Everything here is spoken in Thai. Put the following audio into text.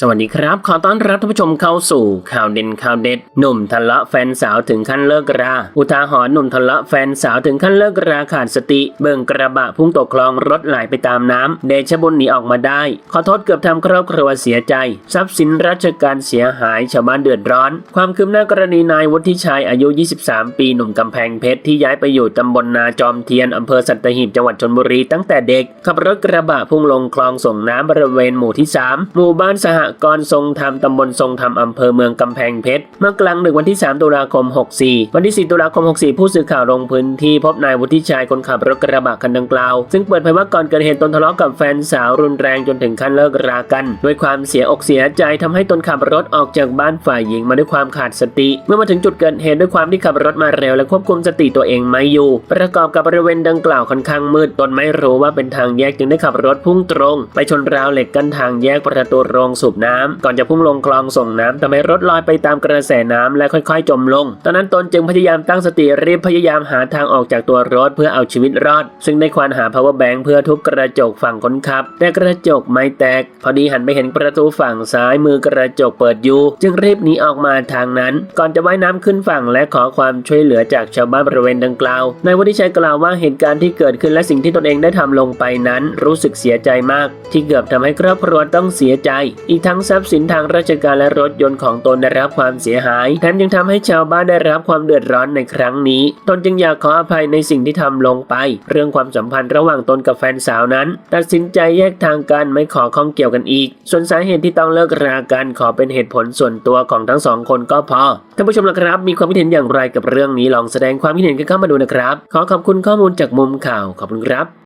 สวัสดีครับ ขอต้อนรับท่านผู้ชมเข้าสู่ข่าวเด่นข่าวเด็ด หนุ่มทะเลาะแฟนสาวถึงขั้นเลิกรา อุทาหรณ์หนุ่มทะเลาะแฟนสาวถึงขั้นเลิกราขาดสติ เบิ่งกระบะพุ่งตกคลองรถไหลไปตามน้ำเดชบุญหนีออกมาได้ ขอโทษเกือบทำครอบครัวเสียใจ ทรัพย์สินราชการเสียหายชาวบ้านเดือดร้อน ความคืบหน้ากรณีนายวุฒิชัยอายุ 23 ปีหนุ่มกำแพงเพชรที่ย้ายไปอยู่ตำบลนาจอมเทียนอำเภอสัตหีบจังหวัดชนบุรีตั้งแต่เด็กขับรถกระบะพุ่งลงคลองส่งน้ำบริเวณหมู่ที่ 3 หมู่บ้านสหกรณ์ทรงธรรมตำบลทรงธรรมอำเภอเมืองกำแพงเพชร เมื่อกลางดึกวันที่ 3 ตุลาคม 64 วันที่ 4 ตุลาคม 64 ผู้สื่อข่าวลงพื้นที่พบนายวุฒิชัยคนขับรถกระบะคันดังกล่าว ซึ่งเปิดเผยว่าก่อนเกิดเหตุตนทะเลาะกับแฟนสาวรุนแรงจนถึงขั้นเลิกรากัน ด้วยความเสียอกเสียใจทำให้ตนขับรถออกจากบ้านฝ่ายหญิงมาด้วยความขาดสติ เมื่อมาถึงจุดเกิดเหตุด้วยความที่ขับรถมาเร็วและควบคุมสติตัวเองไม่อยู่ ประกอบกับบริเวณดังกล่าวค่อนข้างมืดตนไม่รู้ว่าเป็นทางแยกจึงได้ขับรถพุ่งตรง ไปชนราวเหล็กกั้นทางแยกประตูโรงสูบน้ำก่อนจะพุ่งลงคลองส่งน้ำทำให้รถลอยไปตามกระแสน้ำและค่อยๆ จมลง ตอนนั้นตนจึงพยายามตั้งสติรีบพยายามหาทางออกจากตัวรถเพื่อเอาชีวิตรอด ซึ่งได้ควานหา power bank เพื่อทุบกระจกฝั่งคนขับ แต่กระจกไม่แตก พอดีหันไปเห็นประตูฝั่งซ้ายมือกระจกเปิดอยู่ จึงรีบหนีออกมาทางนั้น ก่อนจะว่ายน้ำขึ้นฝั่งและขอความช่วยเหลือจากชาวบ้านบริเวณดังกล่าว นายวุฒิชัยกล่าวว่าเหตุการณ์ที่เกิดขึ้นและสิ่งที่ตนเองได้ทำลงไปนั้น รู้สึกเสียใจมาก ที่เกือบทำให้ครอบครัวต้องเสียใจ อีกทั้งทรัพย์สินทางราชการและรถยนต์ของตนได้รับความเสียหายแถมยังทำให้ชาวบ้านได้รับความเดือดร้อนในครั้งนี้ ตนจึงอยากขออภัยในสิ่งที่ทำลงไป เรื่องความสัมพันธ์ระหว่างตนกับแฟนสาวนั้น ตัดสินใจแยกทางกันไม่ขอข้องเกี่ยวกันอีก ส่วนสาเหตุที่ต้องเลิกรากันขอเป็นเหตุผลส่วนตัวของทั้งสองคนก็พอท่านผู้ชมล่ะครับ มีความคิดเห็นอย่างไรกับเรื่องนี้ลองแสดงความคิดเห็นกันเข้ามาดูนะครับ ขอขอบคุณข้อมูลจากมุมข่าวขอบคุณครับ